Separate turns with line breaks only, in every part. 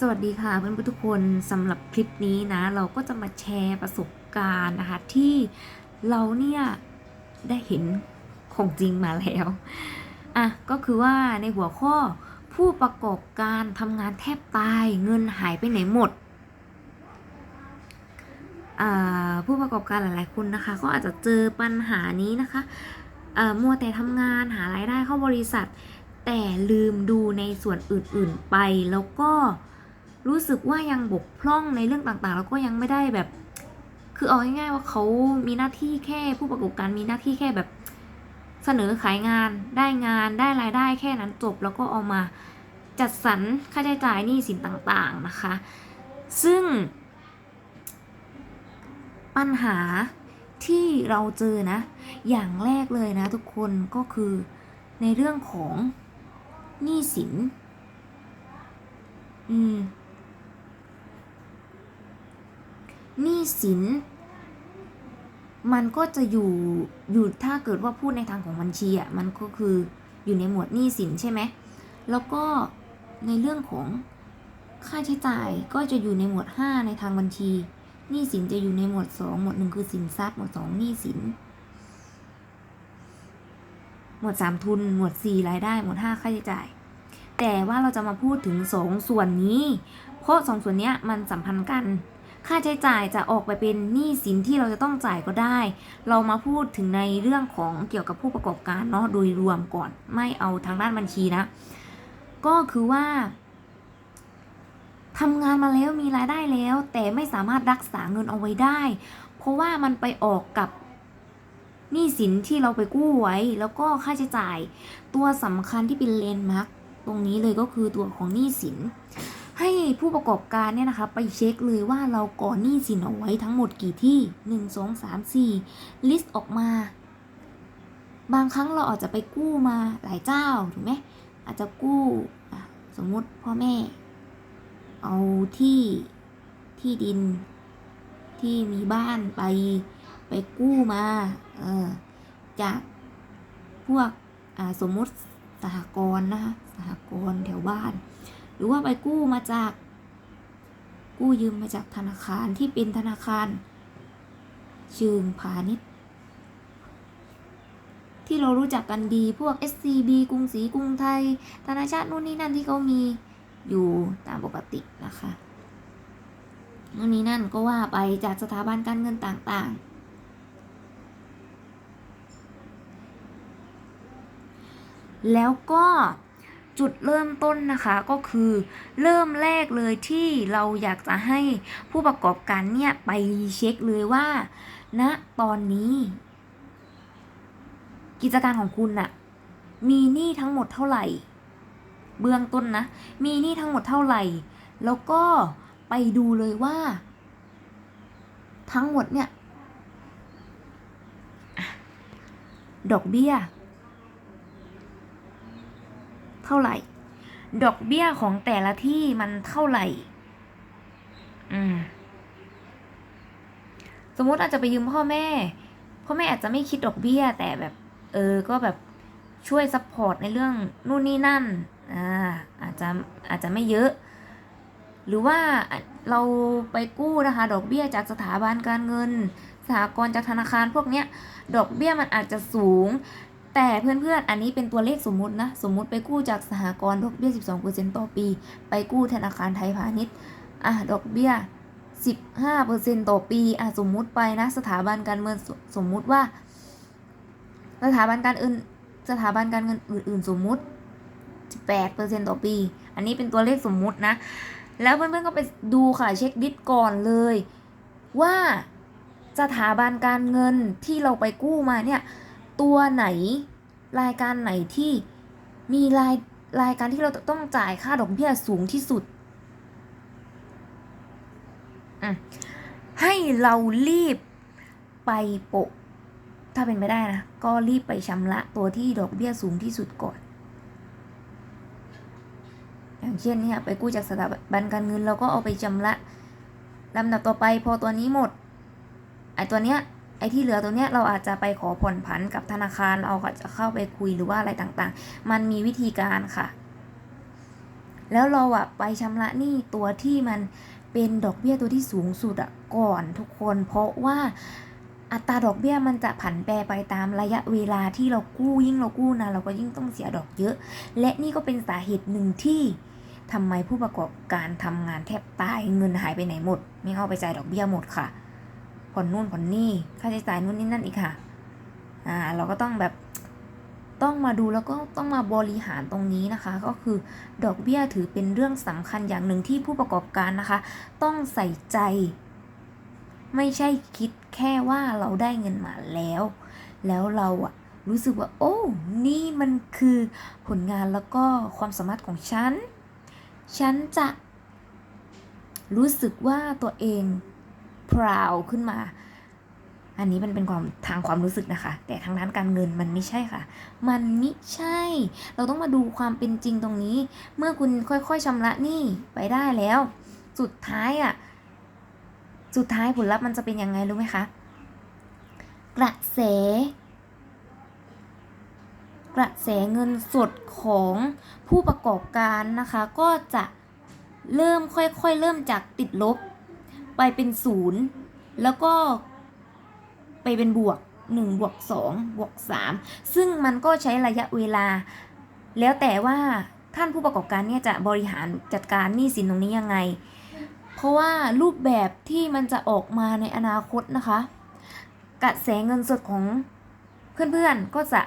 สวัสดีค่ะเพื่อนๆทุกคนสำหรับคลิปนี้นะ เราก็จะมาแชร์ประสบการณ์นะคะ ที่เราเนี่ยได้เห็นของจริงมาแล้วอะก็คือว่าในหัวข้อผู้ประกอบการทำงานแทบตายเงินหายไปไหนหมดผู้ประกอบการหลาย ๆ คนนะคะ ก็อาจจะเจอปัญหานี้นะคะมัวแต่ทำงานหารายได้เข้าบริษัท แต่ลืมดูในส่วนอื่น ๆ ไปแล้วก็ รู้สึกว่ายังบกพร่องในเรื่องต่างๆ แล้วก็ยังไม่ได้แบบ คือเอาง่ายๆว่าเขามีหน้าที่แค่ผู้ประกอบการมีหน้าที่แค่แบบเสนอขายงานได้งานได้รายได้แค่นั้นจบ แล้วก็เอามาจัดสรรค่าใช้จ่ายหนี้สินต่างๆนะคะ ซึ่ง ปัญหาที่เราเจอนะ อย่างแรกเลยนะทุกคนก็คือในเรื่องของหนี้สิน อืม หนี้สิน มันก็จะอยู่อยู่ถ้าเกิดว่าพูดในทางของบัญชีอะมันก็คืออยู่ในหมวดหนี้สินใช่ไหมแล้วก็ในเรื่องของค่าใช้จ่ายก็จะอยู่ในหมวด 5 ในทางบัญชีหนี้สินจะอยู่ในหมวด 2 หมวด 1 คือสินทรัพย์หมวด 2 หนี้สิน หมวด 3 ทุน หมวด 4 รายได้ หมวด 5 ค่าใช้จ่าย แต่ว่าเราจะมาพูดถึง 2 ส่วนนี้ เพราะ 2 ส่วนนี้มันสัมพันธ์กัน ค่าใช้จ่ายจะออกไปเป็นหนี้สินที่เราจะต้องจ่ายก็ได้ เรามาพูดถึงในเรื่องของเกี่ยวกับผู้ประกอบการเนาะโดยรวมก่อน ไม่เอาทางด้านบัญชีนะ ก็คือว่าทำงานมาแล้วมีรายได้แล้ว แต่ไม่สามารถรักษาเงินเอาไว้ได้ เพราะว่ามันไปออกกับหนี้สินที่เราไปกู้ไว้ แล้วก็ค่าใช้จ่าย ตัวสำคัญที่เป็นเลนด์มาร์กตรงนี้เลยก็คือตัวของหนี้สิน ผู้ประกอบการเนี่ยนะคะไปเช็คเลยว่าเราก่อนหนี้สินเอาไว้ทั้งหมดกี่ที่ 1 2 3 4 ลิสต์ออกมา บางครั้งเราอาจจะไปกู้มาหลายเจ้าถูกไหมอาจจะกู้สมมุติพ่อแม่ เอาที่ที่ดินที่มีบ้านไปไปกู้มาเออจากพวกสมมุติสหกรณ์นะคะสหกรณ์แถวบ้าน หรือว่าไปกู้มาจาก กู้ยืมมาจากธนาคารที่เป็นธนาคาร เชิงพาณิชย์ ที่เรารู้จักกันดีพวก SCB กรุงศรีกรุงไทย ธนาชาตินู่นนี่นั่นที่เขามีอยู่ตามปกตินะคะนู่นนี่นั่นก็ว่าไปจากสถาบันการเงินต่างๆแล้วก็ จุดเริ่มต้นนะคะก็คือเริ่มแรกเลยที่เราอยากจะให้ผู้ประกอบการเนี่ยไปเช็คเลยว่าณนะตอนนี้ กิจการของคุณน่ะมีหนี้ทั้งหมดเท่าไหร่ เบื้องต้นนะ มีหนี้ทั้งหมดเท่าไหร่ แล้วก็ไปดูเลยว่า ทั้งหมดเนี่ย ดอกเบี้ย เท่าไหร่ ดอกเบี้ยของแต่ละที่มันเท่าไหร่ อืม สมมติอาจจะไปยืมพ่อแม่ พ่อแม่อาจจะไม่คิดดอกเบี้ย แต่แบบ เออ ก็แบบช่วยซัพพอร์ตในเรื่องนู่นนี่นั่น อ่า อาจจะอาจจะไม่เยอะ หรือว่าเราไปกู้นะคะ ดอกเบี้ยจากสถาบันการเงิน สหกรณ์จากธนาคารพวกเนี้ย ดอกเบี้ยมันอาจจะสูง แต่เพื่อนๆ อันนี้เป็นตัวเลขสมมุตินะ สมมุติไปกู้จากสหกรณ์ดอกเบี้ย 12%ต่อปี ไปกู้ธนาคารไทยพาณิชย์ อะ ดอกเบี้ย 15%ต่อปี อะ สมมุติไปนะ สถาบันการเงินสมมุติว่า สถาบันการอื่นสถาบันการเงินอื่น ๆ สมมุติ8%ต่อปี อันนี้เป็นตัวเลขสมมุตินะ แล้วเพื่อนๆ ก็ไปดูค่ะ เช็คดิสก่อนเลย ว่าสถาบันการเงินที่เราไปกู้มาเนี่ย ตัวไหน รายการไหนที่มีรายรายการที่เราต้องจ่ายค่าดอกเบี้ยสูงที่สุดให้เรารีบไปโปะ ถ้าเป็นไปได้นะ ก็รีบไปชำระตัวที่ดอกเบี้ยสูงที่สุดก่อน อย่างเช่นเนี่ยไปกู้จากสถาบันการเงินเราก็เอาไปชำระลำดับต่อไปพอตัวนี้หมดไอตัวเนี้ย ไอ้ที่เหลือตัวเนี้ยเราอาจจะไปขอผ่อนผันกับธนาคาร เราอาจะเข้าไปคุยหรือว่าอะไรต่างๆ มันมีวิธีการค่ะ แล้วเราอะไปชำระหนี้ตัวที่มันเป็นดอกเบี้ยตัวที่สูงสุดอะก่อนทุกคนเพราะว่าอัตราดอกเบี้ยมันจะผันแปรไปตามระยะเวลาที่เรากู้ยิ่งเรากู้นะเราก็ยิ่งต้องเสียดอกเยอะ และนี่ก็เป็นสาเหตุหนึ่งที่ทำไมผู้ประกอบการทำงานแทบตายเงินหายไปไหนหมด ไม่เอาไปจ่ายดอกเบี้ยหมดค่ะ ผ่อนนู่นผ่อนนี่ค่าใช้จ่ายนู่นนี่นั่นอีกค่ะอ่าเราก็ต้องแบบต้องมาดูแล้วก็ต้องมาบริหารตรงนี้นะคะ ก็คือดอกเบี้ยถือเป็นเรื่องสำคัญอย่างหนึ่งที่ผู้ประกอบการนะคะ ต้องใส่ใจ ไม่ใช่คิดแค่ว่าเราได้เงินมาแล้ว แล้วเราอะรู้สึกว่า โอ้ นี่มันคือผลงานแล้วก็ความสามารถของฉัน ฉันจะรู้สึกว่าตัวเอง พราวขึ้นมา อันนี้มันเป็นความทางความรู้สึกนะคะ แต่ทางด้านการเงินมันไม่ใช่ค่ะ มันไม่ใช่ เราต้องมาดูความเป็นจริงตรงนี้ เมื่อคุณค่อยๆชำระหนี้ไปได้แล้ว สุดท้ายอะ่ะ สุดท้ายผลลัพธ์มันจะเป็นยังไงรู้ไหมคะ กระแสกระแสเงินสดของผู้ประกอบการนะคะ ก็จะเริ่มค่อยๆ เริ่มจากติดลบ ไปเป็นศูนย์แล้วก็ไปเป็นบวก1บวก2บวก3ซึ่งมันก็ใช้ระยะเวลา แล้วแต่ว่าท่านผู้ประกอบการเนี่ยจะบริหารจัดการหนี้สินตรงนี้ยังไง เพราะว่ารูปแบบที่มันจะออกมาในอนาคตนะคะกระแสเงินสดของเพื่อนๆก็จะ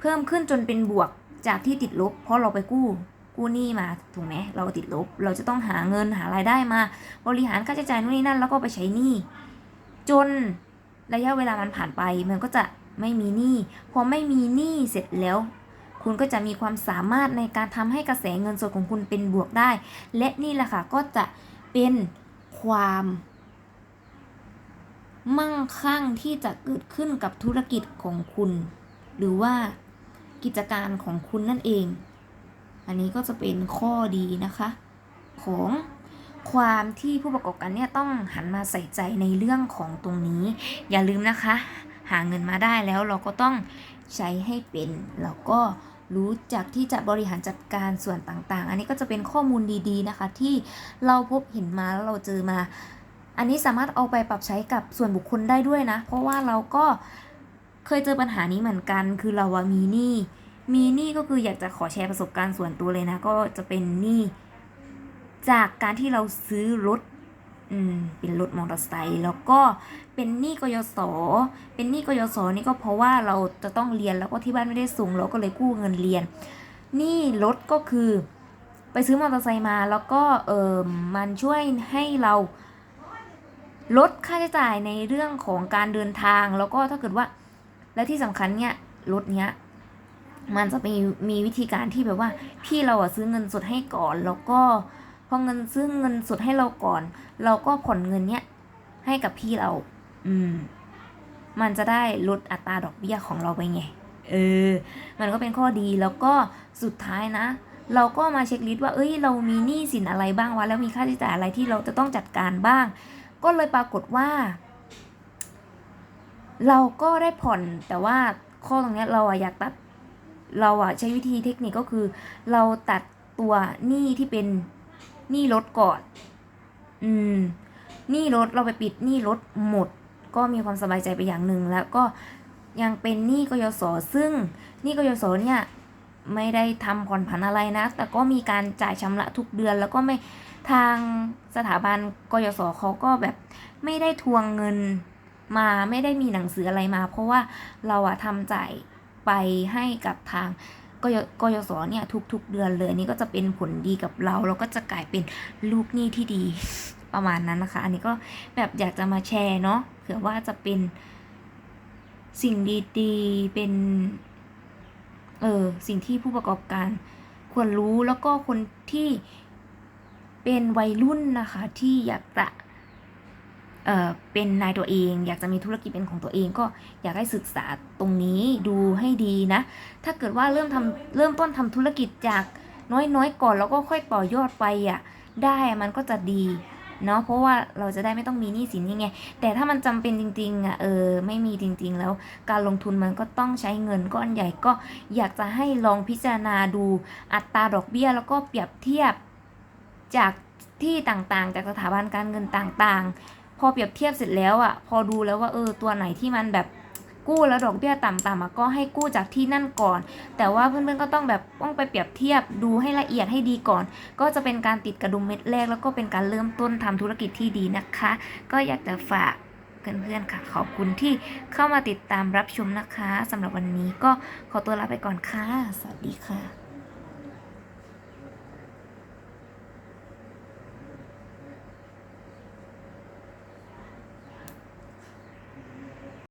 เพิ่มขึ้นจนเป็นบวกจากที่ติดลบ เพราะเราไปกู้ กู้หนี้มาถูกไหมเราติดลบ เราจะต้องหาเงินหารายได้มา บริหารค่าใช้จ่ายนู่นนี่นั่นแล้วก็ไปใช้หนี้จนระยะเวลามันผ่านไปมันก็จะไม่มีหนี้พอไม่มีหนี้เสร็จแล้ว คุณก็จะมีความสามารถในการทำให้กระแสเงินสดของคุณเป็นบวกได้ และนี่แหละค่ะก็จะเป็นความ มั่งคั่งที่จะเกิดขึ้นกับธุรกิจของคุณ หรือว่ากิจการของคุณนั่นเอง อันนี้ก็จะเป็นข้อดีนะคะ ของความที่ผู้ประกอบการเนี่ยต้องหันมาใส่ใจในเรื่องของตรงนี้ อย่าลืมนะคะ หาเงินมาได้แล้วเราก็ต้องใช้ให้เป็นแล้วก็รู้จักที่จะบริหารจัดการส่วนต่างๆ อันนี้ก็จะเป็นข้อมูลดีๆนะคะ ที่เราพบเห็นมาแล้วเราเจอมา อันนี้สามารถเอาไปปรับใช้กับส่วนบุคคลได้ด้วยนะ เพราะว่าเราก็เคยเจอปัญหานี้เหมือนกัน คือเรามีหนี้ มีหนี้ก็คืออยากจะขอแชร์ประสบการณ์ส่วนตัวเลยนะ ก็จะเป็นหนี้จากการที่เราซื้อรถอืมเป็นรถมอเตอร์ไซค์แล้วก็เป็นหนี้กยศเป็นหนี้กยศนี่ก็เพราะว่าเราจะต้องเรียนแล้วก็ที่บ้านไม่ได้ส่งเราก็เลยกู้เงินเรียนหนี้รถก็คือ ไปซื้อมอเตอร์ไซค์มาแล้วก็เออมันช่วยให้เราลดค่าใช้จ่ายในเรื่องของการเดินทาง แล้วก็ถ้าเกิดว่า และที่สำคัญเนี่ยรถเนี้ย มันจะมีมีวิธีการที่แบบว่า พี่เราอะซื้อเงินสดให้ก่อน แล้วก็พอเงินซื้อเงินสดให้เราก่อน เราก็ผ่อนเงินเนี้ยให้กับพี่เรา อืม มันจะได้ลดอัตราดอกเบี้ยของเราไปไง เออ มันก็เป็นข้อดีแล้วก็สุดท้ายนะ เราก็มาเช็คลิสต์ว่า เอ้ย เรามีหนี้สินอะไรบ้างวะ แล้วมีค่าใช้จ่ายอะไรที่เราจะต้องจัดการบ้าง ก็เลยปรากฏว่า เราก็ได้ผ่อน แต่ว่าข้อตรงเนี้ยเราอะอยากตัด เราอะใช้วิธีเทคนิคก็คือ เราตัดตัวหนี้ที่เป็นหนี้รถก่อน อืมหนี้รถเราไปปิดหนี้รถหมด ก็มีความสบายใจไปอย่างหนึ่งแล้วก็ยังเป็นหนี้กยศซึ่งหนี้กยศเนี่ยไม่ได้ทำผ่อนผันอะไรนะ แต่ก็มีการจ่ายชำระทุกเดือนแล้วก็ไม่ทางสถาบันกยศเขาก็แบบไม่ได้ทวงเงินมาไม่ได้มีหนังสืออะไรมา เพราะว่าเราอะทำจ่าย ไปให้กับทางกยกยศเนี่ยทุกๆเดือนเลยนนี่ก็จะเป็นผลดีกับเรา เราก็จะกลายเป็นลูกหนี้ที่ดีประมาณนั้นนะคะ อันนี้ก็แบบอยากจะมาแชร์เนาะเผื่อว่าจะเป็นสิ่งดีๆเป็นเออสิ่งที่ผู้ประกอบการควรรู้แล้วก็คนที่เป็นวัยรุ่นนะคะที่อยากจะ เเป็นนายตัวเอง อยากจะมีธุรกิจเป็นของตัวเอง ก็อยากให้ศึกษาตรงนี้ดูให้ดีนะ ถ้าเกิดว่าเริ่มทำเริ่มต้นทำธุรกิจจากน้อยๆก่อนแล้วก็ค่อยต่อยอดไปอะได้มันก็จะดีเนาะเพราะว่าเราจะได้ไม่ต้องมีหนี้สินยังไง แต่ถ้ามันจำเป็นจริงๆอะเออไม่มีจริง ๆ แล้วการลงทุนมันก็ต้องใช้เงินก้อนใหญ่ก็อยากจะให้ลองพิจารณาดูอัตราดอกเบี้ย แล้วก็เปรียบเทียบจากที่ต่างๆ จากสถาบันการเงินต่างๆ อเปรียบเทียบเสร็จแล้วอะ พอดูแล้วว่าเออตัวไหนที่มันแบบกู้แล้วดอกเบี้ยต่ำๆอะก็ให้กู้จากที่นั่นก่อน แต่ว่าเพื่อนๆก็ต้องแบบต้องไปเปรียบเทียบดูให้ละเอียดให้ดีก่อน ก็จะเป็นการติดกระดุมเม็ดแรก แล้วก็เป็นการเริ่มต้นทำธุรกิจที่ดีนะคะ ก็อยากจะฝากเพื่อนๆค่ะ ขอบคุณที่เข้ามาติดตามรับชมนะคะสำหรับวันนี้ก็ขอตัวลาไปก่อนค่ะ สวัสดีค่ะ